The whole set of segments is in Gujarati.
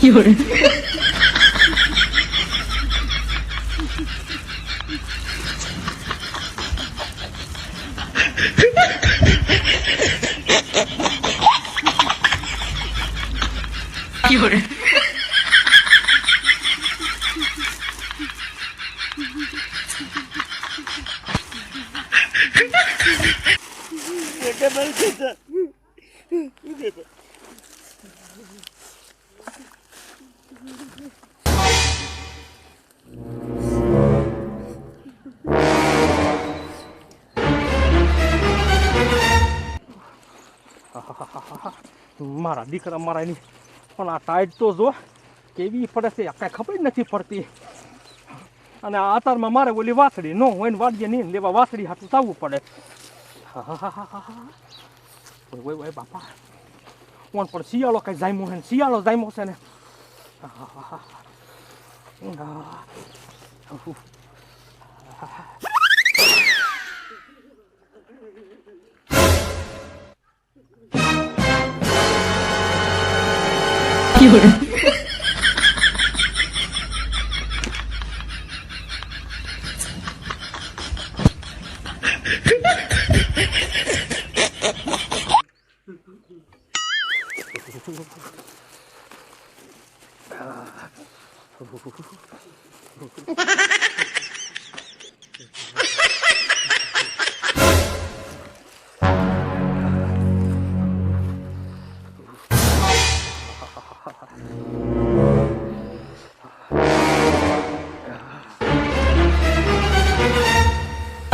有人， 有人， મારા દીકરા મારા એની. પણ આ ટાઈટ તો જો કેવી પડે છે કાંઈ ખબર જ નથી પડતી. અને આ અતારમાં મારે ઓલી વાસળી ન હોય ને વાડીએ નહીં લેવા વાસળી હાથું થવું પડે. હા હા ઓય ઓય બાપા. ઓન પણ શિયાળો કાંઈ જામ્યો છે ને શિયાળો જામ્યો છે ને. હા, હા, હા, હા.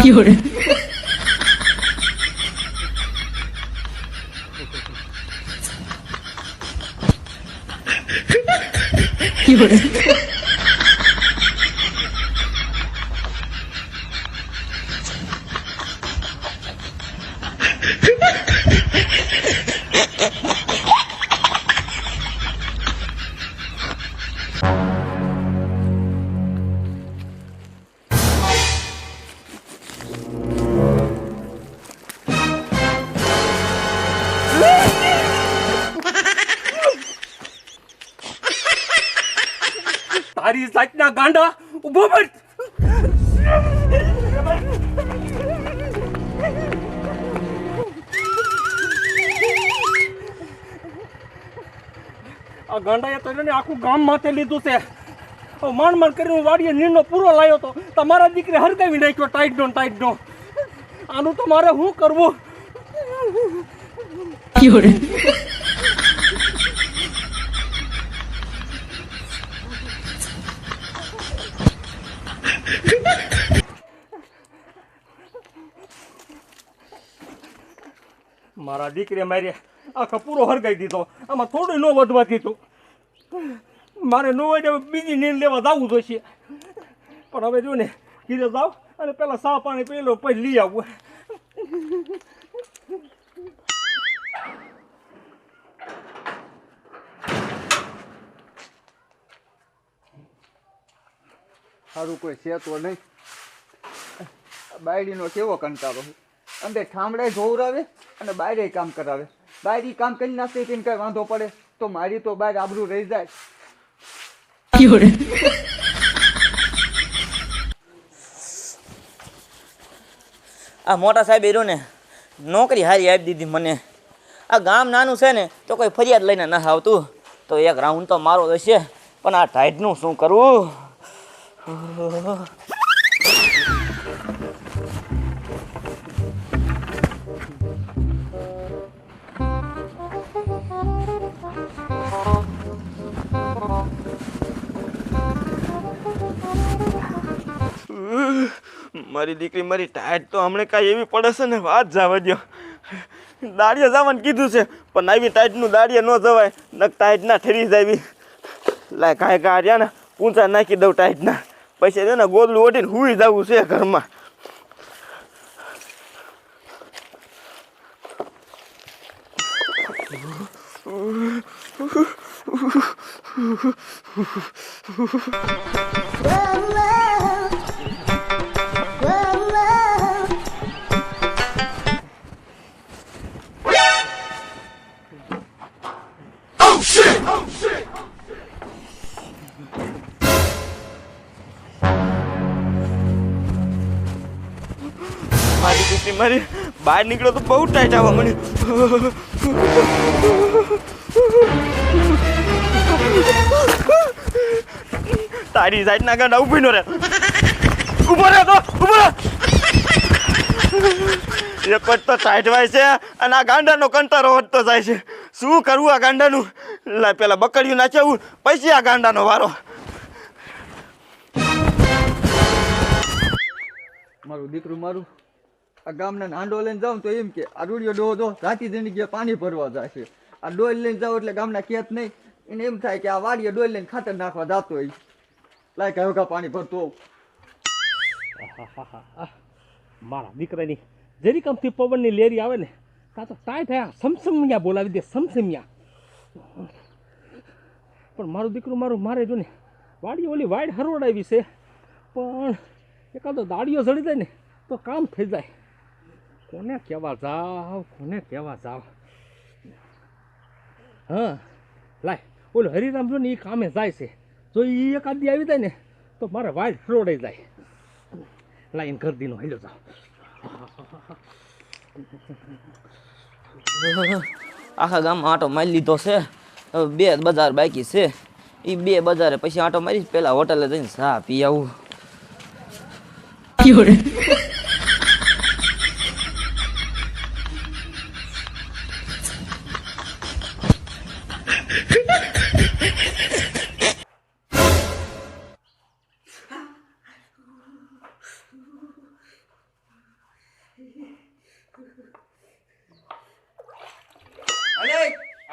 有人，有人，તારી જાતના ગાંડા ઊભો પડ આ ગાંડાએ તો એને આખું ગામ માથે લીધું છે. માંડ માંડ કરીને વાડીએ નીરનો પૂરો લાવ્યો તો તમારા દીકરે હરગાવી નાખ્યો ટાઈટ ડો ટાઈટ ડો આનું તો મારે શું કરવું? મારા દીકરી મારી આખો પૂરો હરગાઈ દીધો. આમાં થોડું ન વધવા દીધું. મારે ન હોય બીજી નીર લેવા જવું જોઈશે. પણ હવે જો ને, ઘીરે જાવ અને પેલા સા પાણી પહેલો પછી લઈ આવું. સારું કોઈ છે તો નહીં. બાયડીનો કેવો કંટાળો? અંદર ઠામડે જોવરાવે અને બહાર કામ કરાવે. બાયરી કામ કરી નાખે તેને કઈ વાંધો પડે. તો મારી તો બાય આબરું રહી જાય. આ મોટા સાહેબ એરો ને નોકરી હારી આપી દીધી મને. આ ગામ નાનું છે ને, તો કોઈ ફરિયાદ લઈને ના આવતું. તો એક રાઉન્ડ તો મારો હશે. પણ આ ટાઈટનું શું કરવું મારી દીકરી મારી ટાયર તો હમણાં કાંઈ એવી પડે છે ને, વાત જવા દો દાળીએ જવાનું કીધું છે, પણ આવી ટાઈટનું દાળીએ ન જવાય, નક ટાઈટ ના ઠરી જાવી લાય કાંઈ કાં રહ્યા ને પૂંચા નાખી દઉં ટાઈટના. પછી છે ને ગોદલું ઓઢીને હુઈ જવું છે ઘરમાં. Oh મારી બહાર નીકળ્યો તો બહુ ટાઈટ આવવા મને તારી સાઈડના ગાંડા ઊભી નો રે ઊભો રે તો ઊભો રે એક તો ટાઈટ વાય છે અને આ ગાંડાનો કંટારો વધતો જાય છે. શું કરવું આ ગાંડાનું? પેલા બકડ્યું નાચવું, પછી આ ગાંડાનો વારો. મારું દીકરું મારું. આ ગામના નાંડો લઈને જાઉં તો એમ કે, આ રૂડિયો ડોહો દો રાતી જિંદગી પાણી ભરવા જાય છે આ ડોલ લઈને જાઉં એટલે ગામના ખેત નહીં. એને એમ થાય કે આ વાડીએ ડોલ લઈને ખાતર નાખવા જાતો હોય. લાયક હવે પાણી ભરતો મારા દીકરાની જેરી આમથી પવનની લેરી આવે ને કાં તો ટાઈટ થયા. સમસમિયા બોલાવી દે, સમસમિયા. પણ મારું દીકરું મારું મારે જો ને વાડી ઓલી વાઈડ હરોડાવી છે. પણ એકાદો દાડીઓ જડી જાય ને, તો કામ થઈ જાય. કોને કહેવા જાવ કોને કહેવા જાવ? હા લાય ઓલો હરિરામ જો ને એ કામે જાય છે. જો એ એકાદી આવી જાય ને તો મારે વાઈડ ફ્રોડે જાય. લાઈન ઘર દીનો હેલો જાઓ આખા ગામમાં આટો મારી લીધો છે. બે બજાર બાકી છે. એ બે બજારે પછી આટો મારી પેલા હોટલે જઈને ચા પી આવું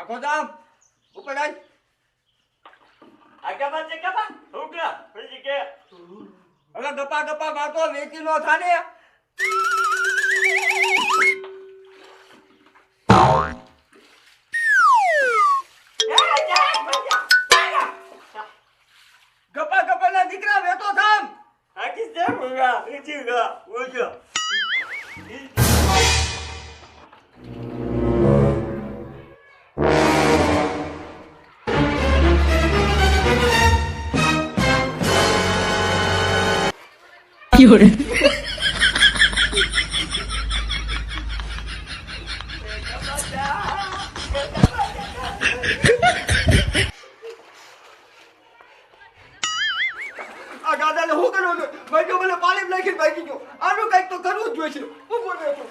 આખો દામ ઉપર આય આગા બાજુ કે બા હું કે પછી કે? અલે ગપા ગપા મારતો વેચી નો થાને. 有人，આ ગાદાને હું કરો છો ભાઈ મને પાણી નાખીને ભાગી ગયો. આનું કંઈક તો કરવું જ જોઈએ હું બોલ્યો તો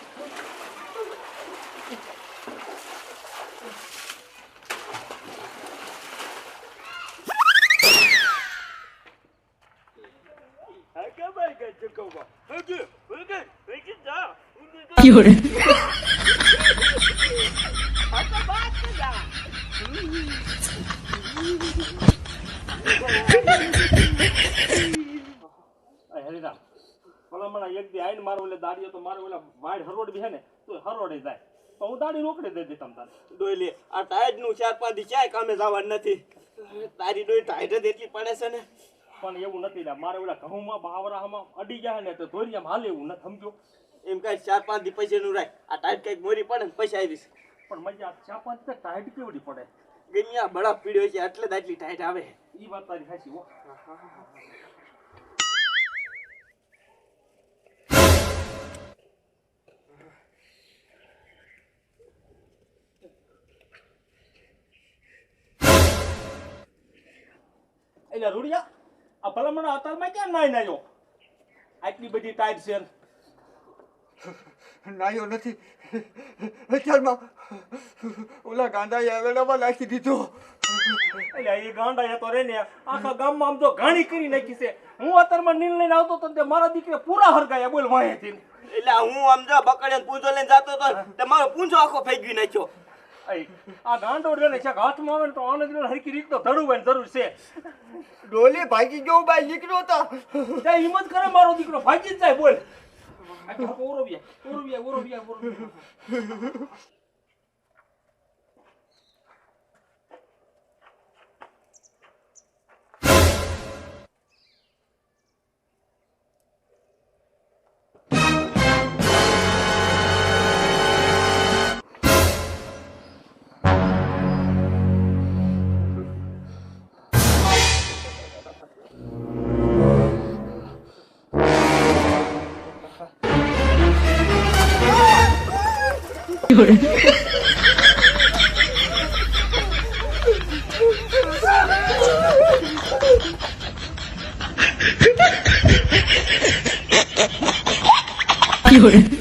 ，અય ભલામણા એક દી આઈને મારો ઓલે દાડીઓ તો મારો ઓલા વાડ હરોડ બી હે ને તો હરોડે જાય તો હું દાડી રોકડી દઈ દેતમ તારે ડોયલી આ ટાઈટનું ચાર પાંચ દી ક્યાંય કામે જવાનું નથી. તારી ડોઈ ટાઈટ જ એટલી પડે છે ને. પણ એવું નથી લ્યા. મારે ઓલા ઘઉંમાં બાવરામાં અડી જાય ને તો ધોરિયામાં હાલે એવું નથી સમજો? એમ કઈ ચાર પાંચ દી પૈસા નું રાખ આ ટાઈટ કંઈક મોરી પડે ને પૈસા આવીશ પણ મજા ચા પાંચ તો ટાઈટ કેવડી પડે? ગમ્યા બળા પીડ્યો છે એટલે જ આટલી ટાઈટ આવે. ઈ વાત તારી સાચી હો. એટલે રૂડિયા આ ભલામણ અતારમાં ક્યાં નાઈ નાયો? આટલી બધી ટાઈટ છે. નાયો નથી. અત્યારમાં ઓલા ગાંડાએ આવેલામાં નાખી દીધો. એટલે એ ગાંડા તો રે ને આખા ગામમાં આમ તો ઘાણી કરી નાખી છે. હું અત્યારમાં નીલ લઈને આવતો તો તે મારા દીકરે પૂરા હરગાયા બોલ વાંહેથી એટલે હું આમ જો બકડીને પૂંજો લઈને જતો તો તે મારો પૂંજો આખો ફેંકી નાખ્યો. આ રે ને ક્યાંક હાથમાં આવે ને તો આને જ હરકી રીત તો ધડુવાની જરૂર છે. ડોલી ભાગી ગયો બાઈ નીકળ્યો તા. ત્યાં હિંમત કરે મારો દીકરો ભાગી જ જાય બોલ. આ તો ઓરવ્યા ઓરવ્યા. 有人，有人，